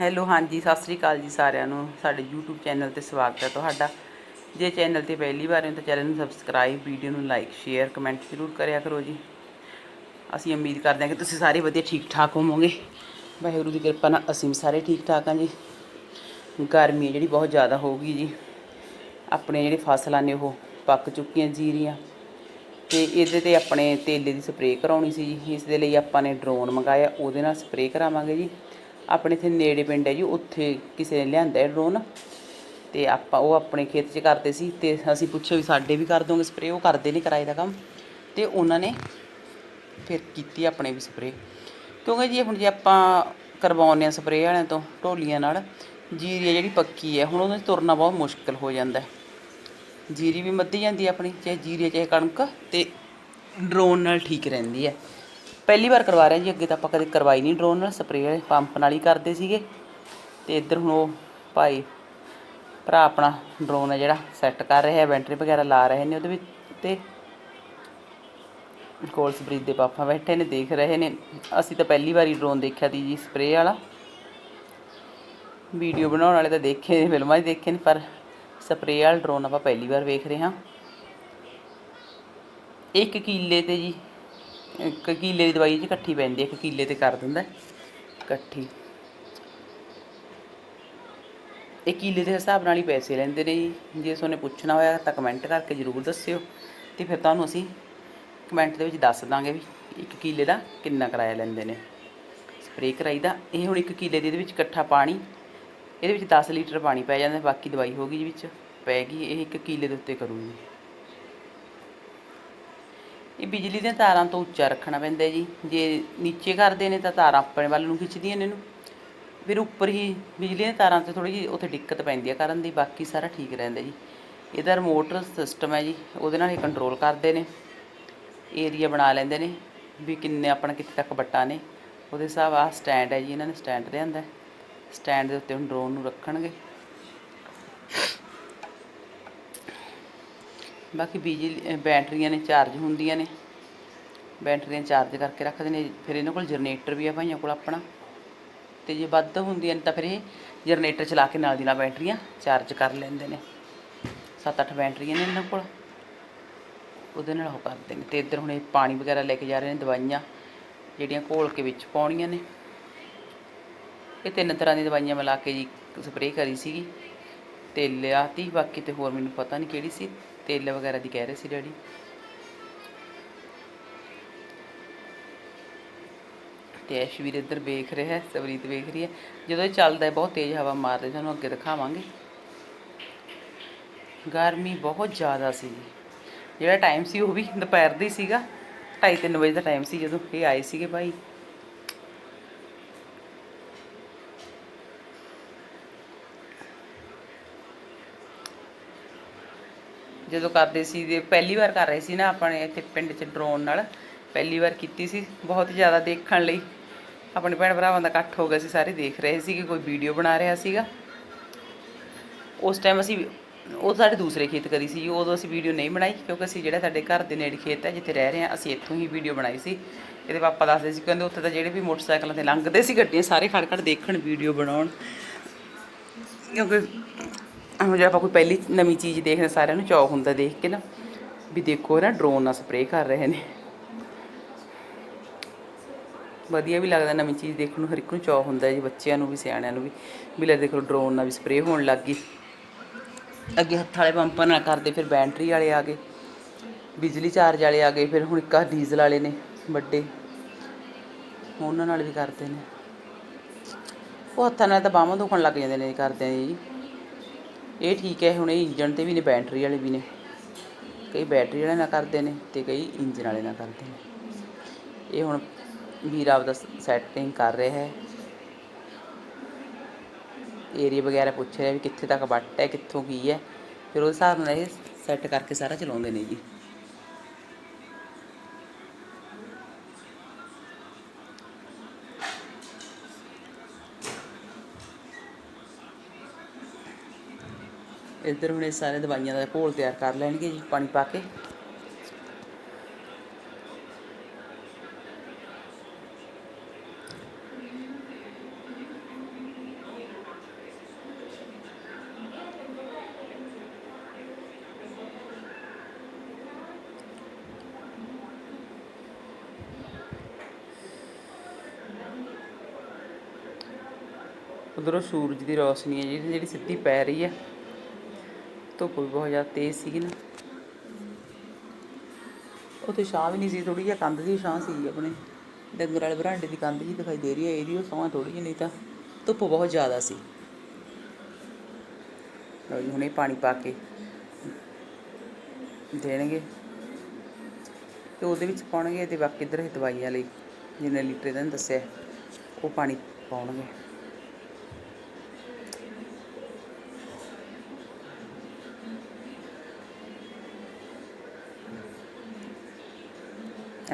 Hello, ਹਾਂਜੀ, ਸਤਿ ਸ੍ਰੀ ਅਕਾਲ ਜੀ ਸਾਰਿਆਂ ਨੂੰ। ਸਾਡੇ YouTube ਚੈਨਲ ਤੇ ਸਵਾਗਤ ਹੈ ਤੁਹਾਡਾ। ਜੇ ਚੈਨਲ ਤੇ ਪਹਿਲੀ ਵਾਰ ਹੋ ਤਾਂ ਚੈਨਲ ਨੂੰ ਸਬਸਕ੍ਰਾਈਬ ਵੀਡੀਓ ਨੂੰ ਲਾਈਕ ਸ਼ੇਅਰ ਕਮੈਂਟ ਜ਼ਰੂਰ ਕਰਿਆ ਕਰੋ ਜੀ। ਅਸੀਂ ਉਮੀਦ ਕਰਦੇ ਹਾਂ ਕਿ ਤੁਸੀਂ ਸਾਰੇ ਵਧੀਆ ਠੀਕ ਠਾਕ ਹੋਵੋਗੇ। ਵਾਹਿਗੁਰੂ ਦੀ ਕਿਰਪਾ ਨਾਲ ਅਸੀਂ ਵੀ ਸਾਰੇ ਠੀਕ ਠਾਕ ਹਾਂ ਜੀ। ਗਰਮੀ ਜਿਹੜੀ ਬਹੁਤ ਜ਼ਿਆਦਾ ਹੋ ਗਈ ਜੀ। ਆਪਣੇ ਜਿਹੜੇ ਫਸਲਾਂ ਨੇ ਉਹ ਪੱਕ ਚੁੱਕੀਆਂ ਜੀਰੀਆਂ। ਤੇ ਇਹਦੇ ਤੇ ਆਪਣੇ ਤੇਲੇ ਦੀ ਸਪਰੇਅ ਕਰਾਉਣੀ ਸੀ ਜੀ। ਇਸ ਦੇ ਲਈ ਆਪਾਂ ਨੇ ਡਰੋਨ ਮੰਗਾਇਆ। ਉਹਦੇ ਨਾਲ ਸਪਰੇਅ ਕਰਾਵਾਂਗੇ ਜੀ। ਆਪਣੇ ਇੱਥੇ ਨੇੜੇ ਪਿੰਡ ਹੈ ਜੀ, ਉੱਥੇ ਕਿਸੇ ਨੇ ਲਿਆਂਦਾ ਹੈ ਡਰੋਨ ਤੇ ਆਪਾਂ ਉਹ ਆਪਣੇ ਖੇਤ 'ਚ ਕਰਦੇ ਸੀ ਤੇ ਅਸੀਂ ਪੁੱਛਿਆ ਵੀ ਸਾਡੇ ਵੀ ਕਰ ਦੋਗੇ ਸਪਰੇਅ ਉਹ ਕਰਦੇ ਨੇ ਕਿਰਾਏ ਦਾ ਕੰਮ ਤੇ ਉਹਨਾਂ ਨੇ ਫਿਰ ਕੀਤੀ ਆਪਣੇ ਵੀ ਸਪਰੇਅ ਕਿਉਂਕਿ ਜੀ ਹੁਣ ਜੇ ਆਪਾਂ ਕਰਵਾਉਂਦੇ ਆ ਸਪਰੇਅ ਵਾਲਿਆਂ ਤੋਂ, ਢੋਲੀਆਂ ਨਾਲ, ਜੀਰੀ ਜਿਹੜੀ ਪੱਕੀ ਹੈ, ਹੁਣ ਉਹਦੇ 'ਚ ਤੁਰਨਾ ਬਹੁਤ ਮੁਸ਼ਕਲ ਹੋ ਜਾਂਦਾ ਹੈ। ਜੀਰੀ ਵੀ ਮੱਧੀ ਜਾਂਦੀ ਆਪਣੀ, ਚਾਹੇ ਜੀਰੀ ਚਾਹੇ ਕਣਕ ਤੇ ਡਰੋਨ ਨਾਲ ਠੀਕ ਰਹਿੰਦੀ ਹੈ। ਪਹਿਲੀ ਵਾਰ ਕਰਵਾ ਰਹੇ ਜੀ, ਅੱਗੇ ਤਾਂ ਆਪਾਂ ਕਦੇ ਕਰਵਾਈ ਨਹੀਂ ਡਰੋਨ ਨਾਲ ਸਪਰੇਅ ਪੰਪ ਨਾਲ ਹੀ ਕਰਦੇ ਸੀਗੇ। ਤੇ ਇੱਧਰ ਹੁਣ ਉਹ ਭਾਈ ਭਰਾ ਆਪਣਾ ਡਰੋਨ ਹੈ ਜਿਹੜਾ ਸੈੱਟ ਕਰ ਰਿਹਾ ਹੈ ਬੈਟਰੀ ਵਗੈਰਾ ਲਾ ਰਹੇ ਨੇ ਉਹਦੇ ਵਿੱਚ ਤੇ ਕੋਲਸ ਬ੍ਰਿਜ ਦੇ ਪਾਪਾ ਬੈਠੇ ਨੇ, ਦੇਖ ਰਹੇ ਨੇ। ਅਸੀਂ ਤਾਂ ਪਹਿਲੀ ਵਾਰੀ ਡਰੋਨ ਦੇਖਿਆ ਸੀ ਜੀ ਸਪਰੇਅ ਵਾਲਾ। ਵੀਡੀਓ ਬਣਾਉਣ ਵਾਲੇ ਤਾਂ ਦੇਖੇ ਨੇ, ਫਿਲਮਾਂ 'ਚ ਦੇਖੇ ਨੇ, ਪਰ ਸਪਰੇਅ ਵਾਲਾ ਡਰੋਨ ਆਪਾਂ ਪਹਿਲੀ ਵਾਰ ਵੇਖ ਰਹੇ ਹਾਂ। ਇੱਕ ਕਿੱਲੇ ਤੇ ਜੀ ਇੱਕ ਕਿੱਲੇ ਦੀ ਦਵਾਈ ਜੀ ਇਕੱਠੀ ਪੈਂਦੀ ਹੈ, ਇੱਕ ਕਿੱਲੇ ਤੇ ਕਰ ਦਿੰਦਾ ਇਕੱਠੀ। ਇਹ ਕਿੱਲੇ ਦੇ ਹਿਸਾਬ ਨਾਲ ਹੀ ਪੈਸੇ ਲੈਂਦੇ ਨੇ ਜੀ। ਜੇ ਤੁਹਾਨੂੰ ਪੁੱਛਣਾ ਹੋਇਆ ਤਾਂ ਕਮੈਂਟ ਕਰਕੇ ਜ਼ਰੂਰ ਦੱਸਿਓ। ਤੇ ਫਿਰ ਤੁਹਾਨੂੰ ਅਸੀਂ ਕਮੈਂਟ ਦੇ ਵਿੱਚ ਦੱਸ ਦਾਂਗੇ ਵੀ ਇੱਕ ਕਿੱਲੇ ਦਾ ਕਿੰਨਾ ਕਿਰਾਇਆ ਲੈਂਦੇ ਨੇ। ਸਪਰੇਅ ਕਰਾਈ ਦਾ ਇਹ ਹੁਣ ਇੱਕ ਕਿੱਲੇ ਦੇ ਇਹਦੇ ਵਿੱਚ ਇਕੱਠਾ ਪਾਣੀ, ਇਹਦੇ ਵਿੱਚ 10 ਲੀਟਰ ਪਾਣੀ ਪੈ ਜਾਂਦਾ, ਬਾਕੀ ਦਵਾਈ ਹੋ ਗਈ ਜੀ ਵਿੱਚ। ਪੈ ਗਈ, ਇਹ ਇੱਕ ਕਿੱਲੇ ਦੇ ਉੱਤੇ ਕਰੂਗੀ। ਇਹ ਬਿਜਲੀ ਦੀਆਂ ਤਾਰਾਂ ਤੋਂ ਉੱਚਾ ਰੱਖਣਾ ਪੈਂਦਾ ਜੀ। ਜੇ ਨੀਚੇ ਕਰਦੇ ਨੇ ਤਾਂ ਤਾਰਾਂ ਆਪਣੇ ਵੱਲ ਨੂੰ ਖਿੱਚਦੀਆਂ ਨੇ ਇਹਨੂੰ। ਫਿਰ ਉੱਪਰ ਹੀ ਬਿਜਲੀ ਦੀਆਂ ਤਾਰਾਂ ਤੇ ਥੋੜੀ ਜਿਹੀ ਉੱਥੇ ਦਿੱਕਤ ਪੈਂਦੀ ਆ ਕਰਨ ਦੀ, ਬਾਕੀ ਸਾਰਾ ਠੀਕ ਰਹਿੰਦਾ ਜੀ। ਇਹਦਾ ਰਿਮੋਟ ਸਿਸਟਮ ਹੈ ਜੀ, ਉਹਦੇ ਨਾਲ ਇਹ ਕੰਟਰੋਲ ਕਰਦੇ ਨੇ। ਏਰੀਆ ਬਣਾ ਲੈਂਦੇ ਨੇ ਵੀ ਕਿੰਨੇ ਆਪਣਾ ਕਿੱਥੇ ਤੱਕ ਬੱਟਾ ਨੇ। ਉਹਦੇ ਹਿਸਾਬ ਆ ਸਟੈਂਡ ਹੈ ਜੀ, ਇਹਨਾਂ ਨੇ ਸਟੈਂਡ ਲਿਆਂਦਾ ਸਟੈਂਡ ਦੇ ਉੱਤੇ ਹੁਣ ਡਰੋਨ ਨੂੰ ਰੱਖਣਗੇ। ਬਾਕੀ ਬਿਜਲੀ ਬੈਟਰੀਆਂ ਨੇ ਚਾਰਜ ਹੁੰਦੀਆਂ ਨੇ। ਬੈਟਰੀਆਂ ਚਾਰਜ ਕਰਕੇ ਰੱਖਦੇ ਨੇ। ਫਿਰ ਇਹਨਾਂ ਕੋਲ ਜਨਰੇਟਰ ਵੀ ਆ ਭਾਈਆਂ ਕੋਲ ਆਪਣਾ। ਤੇ ਜੇ ਵੱਧ ਹੁੰਦੀਆਂ ਨੇ ਤਾਂ ਫਿਰ ਇਹ ਜਨਰੇਟਰ ਚਲਾ ਕੇ ਨਾਲ ਦੀ ਨਾਲ ਬੈਟਰੀਆਂ ਚਾਰਜ ਕਰ ਲੈਂਦੇ ਨੇ। ਸੱਤ ਅੱਠ ਬੈਟਰੀਆਂ ਨੇ ਇਹਨਾਂ ਕੋਲ। ਉਹਦੇ ਨਾਲ ਉਹ ਕਰਦੇ ਨੇ। ਤੇ ਇੱਧਰ ਹੁਣ ਇਹ ਪਾਣੀ ਵਗੈਰਾ ਲੈ ਕੇ ਜਾ ਰਹੇ ਨੇ ਦਵਾਈਆਂ, ਜਿਹੜੀਆਂ ਘੋਲ ਕੇ ਵਿੱਚ ਪਾਉਣੀਆਂ ਨੇ। ਇਹ ਤਿੰਨ ਤਰ੍ਹਾਂ ਦੀਆਂ ਦਵਾਈਆਂ ਮਿਲਾ ਕੇ ਜੀ ਸਪਰੇਅ ਕਰੀ ਸੀਗੀ। ਤੇਲ ਤੀ ਬਾਕੀ ਤੇ ਹੋਰ ਮੈਨੂੰ ਪਤਾ ਨਹੀਂ ਕਿਹੜੀ ਸੀ, ਤੇਲ ਵਗੈਰਾ ਦੀ ਕਹਿ ਰਹੇ ਸੀ ਡੈਡੀ। ਤੇ ਐਸ਼ਵੀਰ ਇੱਧਰ ਵੇਖ ਰਿਹਾ ਹੈ, ਸਵਰੀਤ ਵੇਖ ਰਹੀ ਹੈ। ਜਦੋਂ ਇਹ ਚੱਲਦਾ ਹੈ, ਬਹੁਤ ਤੇਜ਼ ਹਵਾ ਮਾਰ ਮਾਰਦੇ ਤੁਹਾਨੂੰ ਅੱਗੇ ਦਿਖਾਵਾਂਗੇ। ਗਰਮੀ ਬਹੁਤ ਜ਼ਿਆਦਾ ਸੀ। ਜਿਹੜਾ ਟਾਈਮ ਸੀ ਉਹ ਵੀ ਦੁਪਹਿਰ ਦੀ ਸੀਗਾ 2:30 ਵਜੇ ਦਾ ਟਾਈਮ ਸੀ ਜਦੋਂ ਇਹ ਆਏ ਸੀਗੇ ਭਾਈ ਜਦੋਂ ਕਰਦੇ ਸੀ ਤੇ ਪਹਿਲੀ ਵਾਰ ਕਰ ਰਹੇ ਸੀ ਨਾ ਆਪਣੇ ਇੱਥੇ ਪਿੰਡ 'ਚ ਡਰੋਨ ਨਾਲ, ਪਹਿਲੀ ਵਾਰ ਕੀਤੀ ਸੀ, ਬਹੁਤ ਜ਼ਿਆਦਾ ਦੇਖਣ ਲਈ। ਆਪਣੇ ਭੈਣ ਭਰਾਵਾਂ ਦਾ ਇਕੱਠ ਹੋ ਗਿਆ ਸੀ, ਸਾਰੇ ਦੇਖ ਰਹੇ ਸੀ ਕਿ ਕੋਈ ਵੀਡੀਓ ਬਣਾ ਰਿਹਾ ਸੀਗਾ। ਉਸ ਟਾਈਮ ਅਸੀਂ ਉਹ ਸਾਡੇ ਦੂਸਰੇ ਖੇਤ ਕਰੀ ਸੀ, ਉਦੋਂ ਅਸੀਂ ਵੀਡੀਓ ਨਹੀਂ ਬਣਾਈ, ਕਿਉਂਕਿ ਅਸੀਂ ਜਿਹੜਾ ਸਾਡੇ ਘਰ ਦੇ ਨੇੜੇ ਖੇਤ ਹੈ, ਜਿੱਥੇ ਰਹਿ ਰਹੇ ਹਾਂ, ਅਸੀਂ ਇੱਥੋਂ ਹੀ ਵੀਡੀਓ ਬਣਾਈ ਸੀ। ਇਹਦੇ ਪਾਪਾ ਦੱਸਦੇ ਸੀ, ਕਹਿੰਦੇ ਉੱਥੇ ਤਾਂ ਜਿਹੜੇ ਵੀ ਮੋਟਰਸਾਈਕਲਾਂ ਤੇ ਲੰਘਦੇ ਸੀ ਗੱਡੀਆਂ, ਸਾਰੇ ਖੜ ਖੜ ਦੇਖਣ ਵੀਡੀਓ ਬਣਾਉਣ। ਕਿਉਂਕਿ ਹੁਣ ਜੇ ਆਪਾਂ ਕੋਈ ਪਹਿਲੀ ਨਵੀਂ ਚੀਜ਼ ਦੇਖਦੇ ਸਾਰਿਆਂ ਨੂੰ, ਚੌਕ ਹੁੰਦਾ ਦੇਖ ਕੇ ਨਾ, ਵੀ ਦੇਖੋ ਨਾ ਡਰੋਨ ਨਾਲ ਸਪਰੇਅ ਕਰ ਰਹੇ ਨੇ। ਵਧੀਆ ਵੀ ਲੱਗਦਾ ਨਵੀਂ ਚੀਜ਼ ਦੇਖਣ ਨੂੰ, ਹਰ ਇੱਕ ਨੂੰ ਚੌਕ ਹੁੰਦਾ ਜੀ, ਬੱਚਿਆਂ ਨੂੰ ਵੀ, ਸਿਆਣਿਆਂ ਨੂੰ ਵੀ ਵੀ ਲੈ ਦੇਖੋ ਡਰੋਨ ਨਾਲ ਵੀ ਸਪਰੇਅ ਹੋਣ ਲੱਗ ਗਈ। ਅੱਗੇ ਹੱਥ ਵਾਲੇ ਪੰਪਾਂ ਨਾਲ ਕਰਦੇ, ਫਿਰ ਬੈਟਰੀ ਵਾਲੇ ਆ ਗਏ, ਬਿਜਲੀ ਚਾਰਜ ਵਾਲੇ ਆ ਗਏ, ਫਿਰ ਹੁਣ ਇੱਕ ਆ ਡੀਜ਼ਲ ਵਾਲੇ ਨੇ, ਵੱਡੇ। ਉਹਨਾਂ ਨਾਲ ਵੀ ਕਰਦੇ ਨੇ। ਉਹ ਹੱਥਾਂ ਨਾਲ ਤਾਂ ਬਾਹਾਂ ਦੁਖਣ ਲੱਗ ਜਾਂਦੇ ਨੇ, ਕਰਦੇ ਨੇ ਜੀ। ਇਹ ਠੀਕ ਹੈ, ਹੁਣ ਇਹ ਇੰਜਨ ਤੇ ਵੀ ਨੇ ਬੈਟਰੀ ਵਾਲੇ ਵੀ ਨੇ। ਕਈ ਬੈਟਰੀ ਵਾਲੇ ਨਾਲ ਕਰਦੇ ਨੇ ਤੇ ਕਈ ਇੰਜਨ ਵਾਲੇ ਨਾਲ ਕਰਦੇ ਨੇ। ਇਹ ਹੁਣ ਵੀਰ ਆਪ ਦਾ ਸੈਟਿੰਗ ਕਰ ਰਿਹਾ ਹੈ। ਏਰੀਆ ਵਗੈਰਾ ਪੁੱਛ ਰਿਹਾ ਵੀ ਕਿੱਥੇ ਤੱਕ ਵੱਟ ਹੈ, ਕਿੱਥੋਂ ਕੀ ਹੈ। ਫਿਰ ਉਸ ਹਿਸਾਬ ਨਾਲ ਇਹ ਸੈੱਟ ਕਰਕੇ ਸਾਰਾ ਚਲਾਉਂਦੇ ਨੇ ਜੀ। ਇੱਧਰ ਹੁਣ ਇਹ ਸਾਰੇ ਦਵਾਈਆਂ ਦਾ ਘੋਲ ਤਿਆਰ ਕਰ ਲੈਣਗੇ ਜੀ, ਪਾਣੀ ਪਾ ਕੇ। ਉਧਰੋਂ ਸੂਰਜ ਦੀ ਰੋਸ਼ਨੀ ਹੈ ਜਿਹੜੀ ਜਿਹੜੀ ਸਿੱਧੀ ਪੈ ਰਹੀ ਹੈ। ਧੁੱਪ ਵੀ ਬਹੁਤ ਜ਼ਿਆਦਾ ਤੇਜ਼ ਸੀਗੀ ਨਾ। ਉੱਥੇ ਛਾਂ ਵੀ ਨਹੀਂ ਸੀ ਥੋੜੀ ਜਿਹੀ ਕੰਧ ਦੀ ਛਾਂ ਸੀ ਆਪਣੇ। ਡੰਗਰ ਵਾਲੇ ਬਰਾਂਡੇ ਦੀ ਕੰਧ ਜੀ ਦਿਖਾਈ ਦੇ ਰਹੀ ਹੈ, ਇਹਦੀ ਉਹ ਛਾਂ ਥੋੜੀ ਜਿਹੀ, ਨਹੀਂ ਤਾਂ ਧੁੱਪ ਬਹੁਤ ਜ਼ਿਆਦਾ ਸੀ। ਲਓ ਜੀ, ਹੁਣੇ ਪਾਣੀ ਪਾ ਕੇ ਦੇਣਗੇ। ਤੇ ਉਹਦੇ ਵਿੱਚ ਪਾਉਣਗੇ ਤੇ ਬਾਕੀ ਇਧਰ ਦਵਾਈਆਂ ਲਈ ਜਿੰਨੇ ਲੀਟਰ ਇਹਨਾਂ ਨੇ ਦੱਸਿਆ, ਉਹ ਪਾਣੀ ਪਾਉਣਗੇ।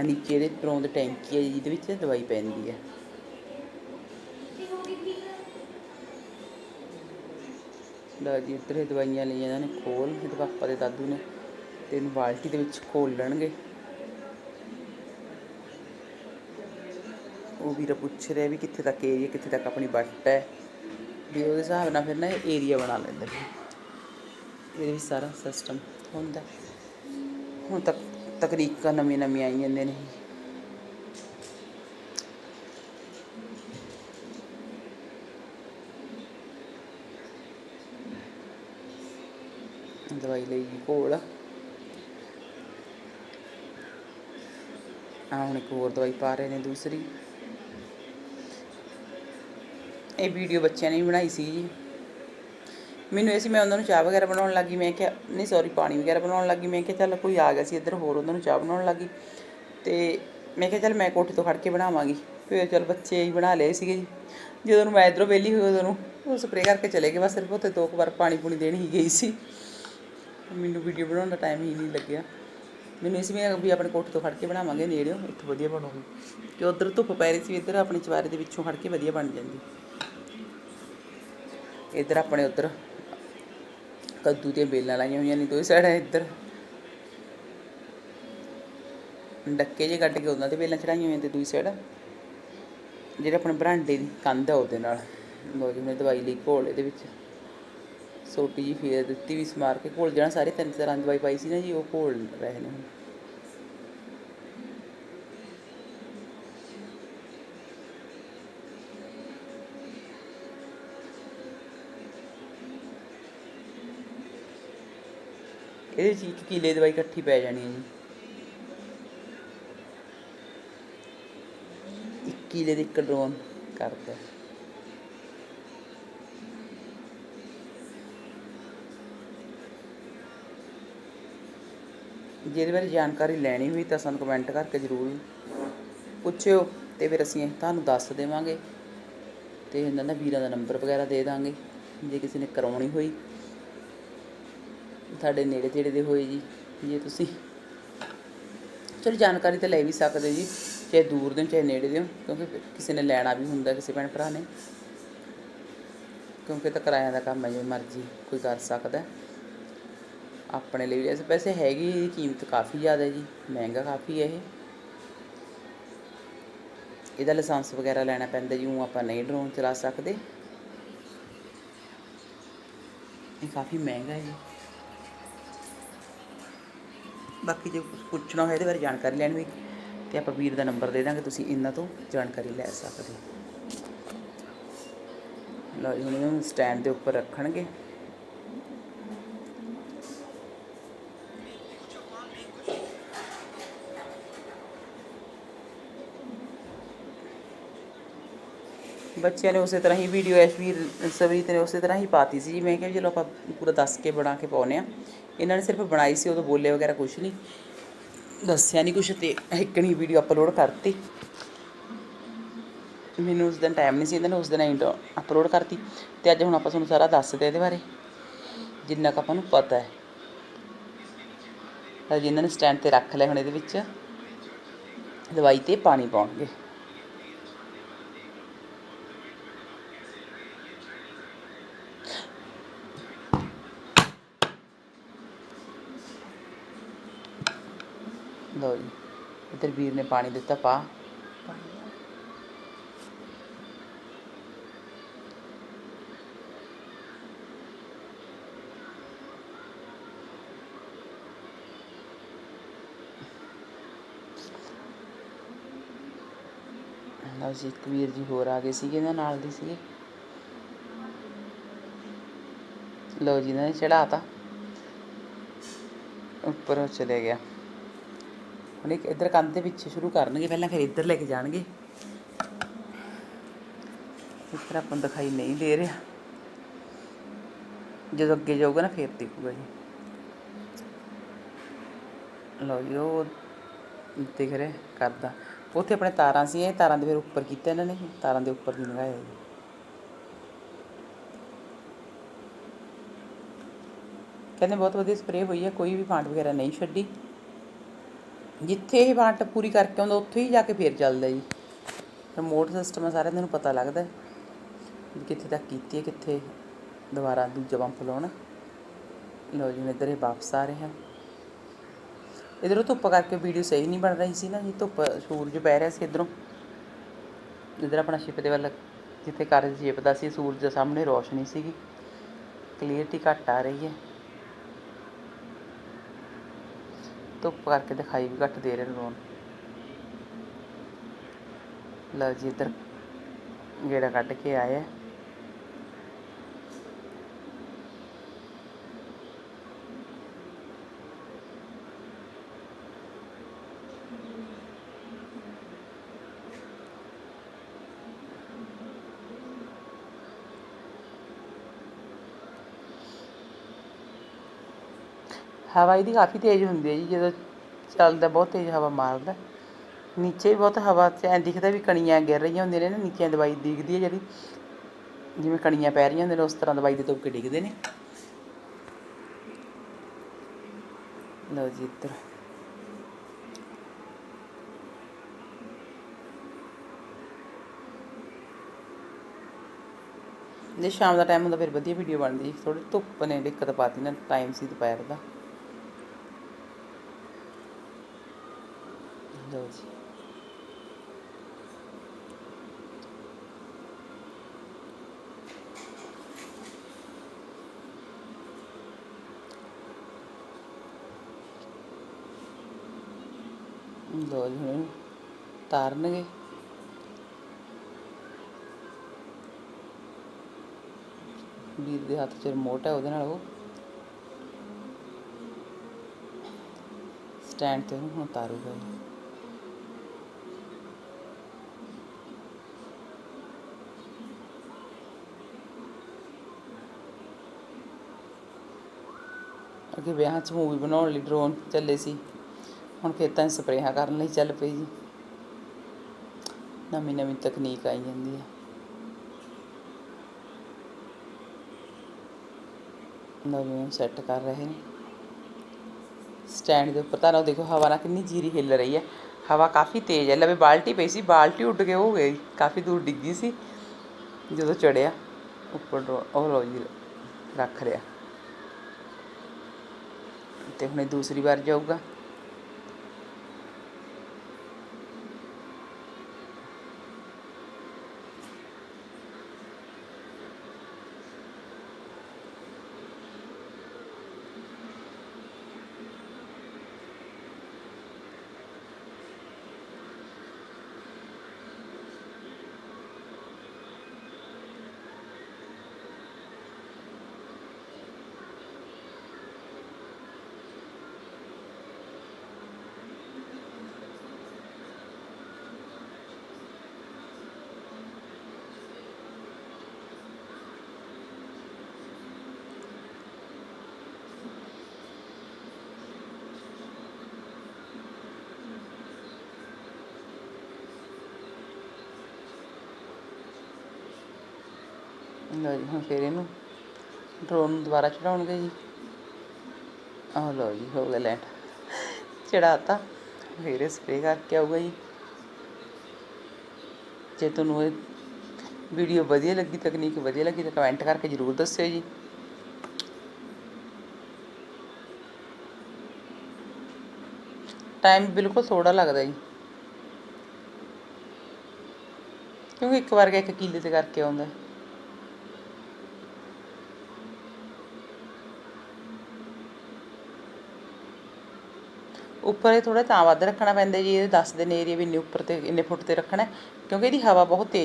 ਆ ਨੀਚੇ ਦੇ ਪਰੋਂ ਦੇ ਟੈਂਕੀ ਹੈ ਜਿਹਦੇ ਵਿੱਚ ਦਵਾਈ ਪੈਂਦੀ ਹੈ। ਲਓ ਜੀ ਇੱਧਰ ਇਹ ਦਵਾਈਆਂ ਲਈਆਂ ਇਹਨਾਂ ਨੇ ਖੋਲ ਇਹਦੇ ਪਾਪਾ ਦੇ ਦਾਦੂ ਨੇ, ਤੇ ਇਹਨੂੰ ਬਾਲਟੀ ਦੇ ਵਿੱਚ ਖੋਲ ਲੈਣਗੇ ਉਹ ਵੀਰਾ ਪੁੱਛ ਰਿਹਾ ਵੀ ਕਿੱਥੇ ਤੱਕ ਏਰੀਆ ਕਿੱਥੇ ਤੱਕ ਆਪਣੀ ਬੱਟ ਹੈ। ਵੀ ਉਹਦੇ ਹਿਸਾਬ ਨਾਲ ਫਿਰ ਨਾ ਏਰੀਆ ਬਣਾ ਲੈਂਦੇ ਨੇ। ਇਹਦੇ ਵਿੱਚ ਸਾਰਾ ਸਿਸਟਮ ਹੁੰਦਾ। ਹੁਣ ਤੱਕ ਤਕਨੀਕਾਂ ਨਵੀਆਂ ਨਵੀਆਂ ਆਈ ਜਾਂਦੇ ਨੇ। ਦਵਾਈ ਲਈ ਜੀ ਕੋਲ। ਆ ਹੁਣ ਇੱਕ ਹੋਰ ਦਵਾਈ ਪਾ ਰਹੇ ਨੇ ਦੂਸਰੀ। ਇਹ ਵੀਡੀਓ ਬੱਚਿਆਂ ਨੇ ਹੀ ਬਣਾਈ ਸੀ ਜੀ। ਮੈਨੂੰ ਇਹ ਸੀ, ਮੈਂ ਉਹਨਾਂ ਨੂੰ ਚਾਹ ਵਗੈਰਾ ਬਣਾਉਣ ਲੱਗੀ। ਮੈਂ ਕਿਹਾ, ਨਹੀਂ ਸੌਰੀ ਪਾਣੀ ਵਗੈਰਾ ਬਣਾਉਣ ਲੱਗੀ। ਮੈਂ ਕਿਹਾ, ਚੱਲ, ਕੋਈ ਆ ਗਿਆ ਸੀ ਇੱਧਰ, ਹੋਰ ਉਹਨਾਂ ਨੂੰ ਚਾਹ ਬਣਾਉਣ ਲੱਗੀ। ਤੇ ਮੈਂ ਕਿਹਾ, ਚੱਲ, ਮੈਂ ਕੋਠੇ ਤੋਂ ਖੜ ਕੇ ਬਣਾਵਾਂਗੀ। ਫਿਰ ਚੱਲ, ਬੱਚੇ ਹੀ ਬਣਾ ਲਏ ਸੀਗੇ ਜੀ। ਜਦੋਂ ਮੈਂ ਇੱਧਰੋਂ ਵਿਹਲੀ ਹੋਈ, ਉਦੋਂ ਉਹ ਸਪਰੇਅ ਕਰਕੇ ਚਲੇ ਗਏ। ਬਸ ਸਿਰਫ ਉੱਥੇ ਦੋ ਕੁ ਵਾਰ ਪਾਣੀ ਪੂਣੀ ਦੇਣ ਹੀ ਗਈ ਸੀ। ਮੈਨੂੰ ਵੀਡੀਓ ਬਣਾਉਣ ਦਾ ਟਾਈਮ ਹੀ ਨਹੀਂ ਲੱਗਿਆ। ਮੈਨੂੰ ਇਸ ਵੀ ਵੀ ਆਪਣੇ ਕੋਠੇ ਤੋਂ ਖੜ ਕੇ ਬਣਾਵਾਂਗੇ ਨੇੜਿਓਂ, ਇੱਥੋਂ ਵਧੀਆ ਬਣੂਗੀ। ਕਿ ਉਧਰ ਧੁੱਪ ਪੈ ਰਹੀ ਸੀ, ਇੱਧਰ ਆਪਣੀ ਚਵਾਰੇ ਦੇ ਵਿੱਚੋਂ ਖੜ ਕੇ ਵਧੀਆ ਬਣ ਜਾਂਦੀ। ਇੱਧਰ ਆਪਣੇ ਉੱਧਰ ਕੱਦੂ ਦੀਆਂ ਬੇਲਾਂ ਲਾਈਆਂ ਹੋਈਆਂ ਨੇ ਦੋਵੇਂ ਸਾਈਡ ਇੱਧਰ। ਡੱਕੇ ਜੇ ਕੱਢ ਕੇ ਉਹਨਾਂ ਤੇ ਬੇਲਾਂ ਚੜਾਈਆਂ ਹੋਈਆਂ ਤੇ ਦੂਜੀ ਸਾਈਡ। ਜਿਹੜੇ ਆਪਣੇ ਬਰਾਂਡੇ ਦੀ ਕੰਧ ਆ ਉਹਦੇ ਨਾਲ। ਲੋ ਜੀ ਮੈਂ ਦਵਾਈ ਲਈ ਘੋਲ ਇਹਦੇ ਵਿੱਚ। ਸੋਟੀ ਜੀ ਫੇਰ ਦਿੱਤੀ ਵੀ ਸਮਾਰ ਕੇ ਘੋਲ। ਜਿਹੜਾ ਸਾਰੇ ਤਿੰਨ ਤਰ੍ਹਾਂ ਦੀ ਦਵਾਈ ਪਾਈ ਸੀ ਨਾ ਜੀ, ਉਹ ਘੋਲ ਰਹੇ ਨੇ ਇਹਦੇ ਵਿੱਚ ਇੱਕ ਕਿਲੇ ਦੀ ਦਵਾਈ ਇਕੱਠੀ ਪੈ ਜਾਣੀ ਹੈ ਜੀ। ਇੱਕ ਕਿਲੇ ਦੀ ਇੱਕ ਡਰੋਨ ਕਰਦਾ। ਜਿਹਦੇ ਬਾਰੇ ਜਾਣਕਾਰੀ ਲੈਣੀ ਹੋਈ ਤਾਂ ਸਾਨੂੰ ਕਮੈਂਟ ਕਰਕੇ ਜ਼ਰੂਰ ਪੁੱਛਿਓ ਤੇ ਫਿਰ ਅਸੀਂ ਤੁਹਾਨੂੰ ਦੱਸ ਦੇਵਾਂਗੇ ਤੇ ਇਹਨਾਂ ਦਾ ਵੀਰਾਂ ਦਾ ਨੰਬਰ ਵਗੈਰਾ ਦੇ ਦਾਂਗੇ। ਜੇ ਕਿਸੇ ਨੇ ਕਰਾਉਣੀ ਹੋਈ ਤੁਹਾਡੇ ਨੇੜੇ ਤੇੜੇ ਦੇ ਹੋਏ ਜੀ, ਜੇ ਤੁਸੀਂ। ਚਲੋ ਜਾਣਕਾਰੀ ਤਾਂ ਲੈ ਵੀ ਸਕਦੇ ਜੀ, ਚਾਹੇ ਦੂਰ ਦੇ, ਚਾਹੇ ਨੇੜੇ ਦੇ, ਕਿਉਂਕਿ ਕਿਸੇ ਨੇ ਲੈਣਾ ਵੀ ਹੁੰਦਾ ਕਿਸੇ ਭੈਣ ਭਰਾ ਨੇ। ਕਿਉਂਕਿ ਤਾਂ ਕਿਰਾਇਆ ਦਾ ਕੰਮ ਹੈ ਜੇ ਮਰਜ਼ੀ ਕੋਈ ਕਰ ਸਕਦਾ ਆਪਣੇ ਲਈ ਵੀ ਵੈਸੇ ਪੈਸੇ ਹੈਗੀ ਇਹਦੀ ਕੀਮਤ ਕਾਫੀ ਜ਼ਿਆਦਾ ਜੀ, ਮਹਿੰਗਾ ਕਾਫੀ ਹੈ ਇਹ। ਇਹਦਾ ਲਾਇਸੈਂਸ ਵਗੈਰਾ ਲੈਣਾ ਪੈਂਦਾ ਜੀ, ਉਹ ਆਪਾਂ ਨਹੀਂ ਡਰੋਨ ਚਲਾ ਸਕਦੇ। ਇਹ ਕਾਫੀ ਮਹਿੰਗਾ ਹੈ ਜੀ। ਬਾਕੀ ਜੇ ਪੁੱਛਣਾ ਹੋਏ ਇਹਦੇ ਬਾਰੇ ਜਾਣਕਾਰੀ ਲੈਣੀ ਹੋਈ ਤੇ ਆਪਾਂ ਵੀਰ ਦਾ ਨੰਬਰ ਦੇ ਦਾਂਗੇ, ਤੁਸੀਂ ਇਹਨਾਂ ਤੋਂ ਜਾਣਕਾਰੀ ਲੈ ਸਕਦੇ ਹੋ। ਲਓ ਜੀ, ਹੁਣ ਇਹਨੂੰ ਸਟੈਂਡ ਦੇ ਉੱਪਰ ਰੱਖਣਗੇ। ਬੱਚਿਆਂ ਨੇ ਉਸੇ ਤਰ੍ਹਾਂ ਹੀ ਵੀਡੀਓ ਐਸ਼ਵੀਰ, ਸਵਰੀਤ ਨੇ ਉਸੇ ਤਰ੍ਹਾਂ ਹੀ ਪਾਤੀ ਸੀ। ਜੀ ਮੈਂ ਕਿਹਾ ਵੀ ਚਲੋ ਆਪਾਂ ਪੂਰਾ ਦੱਸ ਕੇ ਬਣਾ ਕੇ ਪਾਉਨੇ ਆ ਇਹਨਾਂ ਨੇ ਸਿਰਫ ਬਣਾਈ ਸੀ, ਉਦੋਂ ਬੋਲੇ ਵਗੈਰਾ ਕੁਝ ਨਹੀਂ। ਦੱਸਿਆ ਨਹੀਂ ਕੁਝ ਤੇ ਇੱਕ ਨਹੀਂ ਵੀਡੀਓ ਅਪਲੋਡ ਕਰਤੀ। ਮੈਨੂੰ ਉਸ ਦਿਨ ਟਾਈਮ ਨਹੀਂ ਸੀ, ਇਹਨਾਂ ਨੇ ਉਸ ਦਿਨ ਹੀ ਅਪਲੋਡ ਕਰਤੀ। ਤੇ ਅੱਜ ਹੁਣ ਆਪਾਂ ਤੁਹਾਨੂੰ ਸਾਰਾ ਦੱਸਦੇ ਇਹਦੇ ਬਾਰੇ। ਜਿੰਨਾ ਕੁ ਆਪਾਂ ਨੂੰ ਪਤਾ ਹੈ। ਤਾਂ ਜਿਨ੍ਹਾਂ ਨੇ ਸਟੈਂਡ ਤੇ ਰੱਖ ਲਿਆ ਹੁਣ ਇਹਦੇ ਵਿੱਚ। ਦਵਾਈ ਤੇ ਪਾਣੀ ਪਾਉਣਗੇ। ਲਓ ਜੀ ਇੱਧਰ ਵੀਰ ਨੇ ਪਾਣੀ ਦਿੱਤਾ, ਪਾ। ਲਓ ਜੀ ਕਬੀਰ ਜੀ ਹੋਰ ਆ ਗਏ ਸੀਗੇ, ਇਹਨਾਂ ਨਾਲ ਦੇ ਸੀਗੇ। ਲਓ ਜੀ, ਇਹਨਾਂ ਨੇ ਚੜਾਤਾ ਉੱਪਰ ਉਹ ਚਲੇ ਗਿਆ। ਹੁਣ ਇੱਕ ਇੱਧਰ ਕੰਧ ਦੇ ਪਿੱਛੇ ਸ਼ੁਰੂ ਕਰਨਗੇ, ਪਹਿਲਾਂ ਫਿਰ ਇੱਧਰ ਲੈ ਕੇ ਜਾਣਗੇ। ਇੱਧਰ ਆਪਾਂ ਦਿਖਾਈ ਨਹੀਂ ਦੇ ਰਿਹਾ। ਜਦੋਂ ਅੱਗੇ ਜਾਊਗਾ ਨਾ, ਫੇਰ ਦੇਖੂਗਾ ਜੀ। ਲਓ ਜੀ, ਉਹ ਦਿਖ ਰਿਹਾ ਕਰਦਾ। ਉੱਥੇ ਆਪਣੇ ਤਾਰਾਂ ਸੀ, ਇਹ ਤਾਰਾਂ ਦੇ ਫਿਰ ਉੱਪਰ ਕੀਤਾ ਇਹਨਾਂ ਨੇ, ਤਾਰਾਂ ਦੇ ਉੱਪਰ ਦੀ ਲਗਾਇਆ ਜੀ। ਕਹਿੰਦੇ ਬਹੁਤ ਵਧੀਆ ਸਪਰੇਅ ਹੋਈ ਹੈ ਕੋਈ ਵੀ ਫਾਂਟ ਵਗੈਰਾ ਨਹੀਂ ਛੱਡੀ। ਜਿੱਥੇ ਇਹ ਫਾਂਟ ਪੂਰੀ ਕਰਕੇ ਆਉਂਦਾ, ਉੱਥੇ ਹੀ ਜਾ ਕੇ ਫੇਰ ਚੱਲਦਾ ਜੀ। ਰਿਮੋਟ ਸਿਸਟਮ ਹੈ ਸਾਰਿਆਂ ਨੂੰ ਪਤਾ ਲੱਗਦਾ ਕਿੱਥੇ ਤੱਕ ਕੀਤੀ ਹੈ, ਕਿੱਥੇ ਦੁਬਾਰਾ ਦੂਜਾ ਪੰਪ ਲਾਉਣਾ। ਲਓ ਜੀ ਮੈਂ ਇੱਧਰ ਇਹ ਵਾਪਸ ਆ ਰਿਹਾ। ਇਧਰੋਂ ਧੁੱਪ ਕਰਕੇ ਵੀਡੀਓ ਸਹੀ ਨਹੀਂ ਬਣ ਰਹੀ ਸੀ ਨਾ ਜੀ, ਧੁੱਪ ਸੂਰਜ ਪੈ ਰਿਹਾ ਸੀ ਇਧਰੋਂ। ਇਧਰ ਆਪਣਾ ਸ਼ਿਪ ਦੇ ਵੱਲ, ਜਿੱਥੇ ਕਾਰਜ ਛਿਪਦਾ ਸੀ, ਸੂਰਜ ਦੇ ਸਾਹਮਣੇ ਰੋਸ਼ਨੀ ਸੀਗੀ। ਕਲੀਅਰਟੀ ਘੱਟ ਆ ਰਹੀ ਹੈ। ਧੁੱਪ ਕਰਕੇ ਦਿਖਾਈ ਵੀ ਘੱਟ ਦੇ ਰਹੇ ਨੇ ਲੋਨ ਲਓ ਜੀ ਇੱਧਰ ਗੇੜਾ ਕੱਢ ਕੇ ਆਏ ਆ। ਹਵਾ ਇਹਦੀ ਕਾਫੀ ਤੇਜ਼ ਹੁੰਦੀ ਹੈ ਜੀ, ਜਦੋਂ ਚੱਲਦਾ ਬਹੁਤ ਤੇਜ਼ ਹਵਾ ਮਾਰਦਾ। ਨੀਚੇ ਵੀ ਬਹੁਤ ਹਵਾ ਚ ਐਂ ਦਿਖਦਾ ਵੀ ਕਣੀਆਂ ਗਿਰ ਰਹੀਆਂ ਹੁੰਦੀਆਂ ਨੇ ਨਾ ਨੀਚੇ ਦਵਾਈ ਦਿਖਦੀ ਹੈ ਜਿਹੜੀ, ਜਿਵੇਂ ਕਣੀਆਂ ਪੈ ਰਹੀਆਂ ਹੁੰਦੀਆਂ ਨੇ, ਉਸ ਤਰ੍ਹਾਂ ਦਵਾਈ ਦੇ ਤੁਪਕੇ ਡਿੱਗਦੇ ਨੇ। ਲਓ ਜੀ ਇੱਧਰ। ਜੇ ਸ਼ਾਮ ਦਾ ਟਾਈਮ ਹੁੰਦਾ, ਫਿਰ ਵਧੀਆ ਵੀਡੀਓ ਬਣਦੀ ਥੋੜੀ ਧੁੱਪ ਨੇ ਦਿੱਕਤ ਪਾਤੀ ਨਾ ਟਾਈਮ ਸੀ ਦੁਪਹਿਰ ਦਾ। ਲਓ ਜੀ ਲਓ ਜੀ ਹੁਣ ਤਾਰਨਗੇ ਵੀਰ ਦੇ ਹੱਥ 'ਚ ਰਿਮੋਟ ਹੈ, ਉਹਦੇ ਨਾਲ ਉਹ ਸਟੈਂਡ ਤੇ ਹੁਣ ਤਾਰੂਗਾ ਅੱਗੇ ਵਿਆਹਾਂ 'ਚ ਮੂਵੀ ਬਣਾਉਣ ਲਈ ਡਰੋਨ ਚੱਲੇ ਸੀ। ਹੁਣ ਖੇਤਾਂ 'ਚ ਸਪਰੇਹਾਂ ਕਰਨ ਲਈ ਚੱਲ ਪਈ ਜੀ। ਨਵੀਂ ਨਵੀਂ ਤਕਨੀਕ ਆਈ ਜਾਂਦੀ ਹੈ ਨਵੀਂ ਸੈੱਟ ਕਰ ਰਹੇ ਨੇ। ਸਟੈਂਡ ਦੇ ਉੱਪਰ ਤਾਂ ਦੇਖੋ ਹਵਾ ਨਾਲ ਕਿੰਨੀ ਜੀਰੀ ਹਿੱਲ ਰਹੀ ਹੈ ਹਵਾ ਕਾਫੀ ਤੇਜ਼ ਹੈ ਲਵੇ ਬਾਲਟੀ ਪਈ ਸੀ, ਬਾਲਟੀ ਉੱਡ ਕੇ ਹੋ ਗਈ। ਕਾਫੀ ਦੂਰ ਡਿੱਗੀ ਸੀ। ਜਦੋਂ ਚੜਿਆ, ਉੱਪਰ ਡਰੋ- ਉਹ ਲੋ ਰੱਖ ਲਿਆ। ਤੇ ਹੁਣੇ ਦੂਸਰੀ ਵਾਰ ਜਾਊਗਾ। ਲਓ ਜੀ, ਹੁਣ ਫਿਰ ਇਹਨੂੰ ਡਰੋਨ ਨੂੰ ਦੁਬਾਰਾ ਚੜਾਉਣਗੇ ਜੀ। ਆਹ ਲਓ ਜੀ, ਹੋ ਗਿਆ ਲੈਂਡ ਚੜਾਤਾ, ਫਿਰ ਸਪਰੇ ਕਰਕੇ ਆਊਗਾ ਜੀ। ਜੇ ਤੁਹਾਨੂੰ ਇਹ ਵੀਡੀਓ ਵਧੀਆ ਲੱਗੀ, ਤਕਨੀਕ ਵਧੀਆ ਲੱਗੀ, ਤਾਂ ਕਮੈਂਟ ਕਰਕੇ ਜ਼ਰੂਰ ਦੱਸਿਓ ਜੀ। ਟਾਈਮ ਬਿਲਕੁਲ ਥੋੜਾ ਲੱਗਦਾ ਜੀ। ਕਿਉਂਕਿ ਇੱਕ ਵਾਰ ਇੱਕ ਕਿੱਲੇ ਤੇ ਕਰਕੇ ਆਉਂਦਾ। ਉੱਪਰ ਇਹ ਥੋੜ੍ਹਾ ਤਾਂ ਵੱਧ ਰੱਖਣਾ ਪੈਂਦਾ ਜੀ, ਇਹ ਦੱਸਦੇ ਨੇ ਏਰੀਆ ਵੀ ਇੰਨੇ ਉੱਪਰ ਤੇ, ਇੰਨੇ ਫੁੱਟ ਤੇ ਰੱਖਣਾ ਕਿਉਂਕਿ ਇਹਦੀ ਹਵਾ ਬਹੁਤ ਤੇਜ਼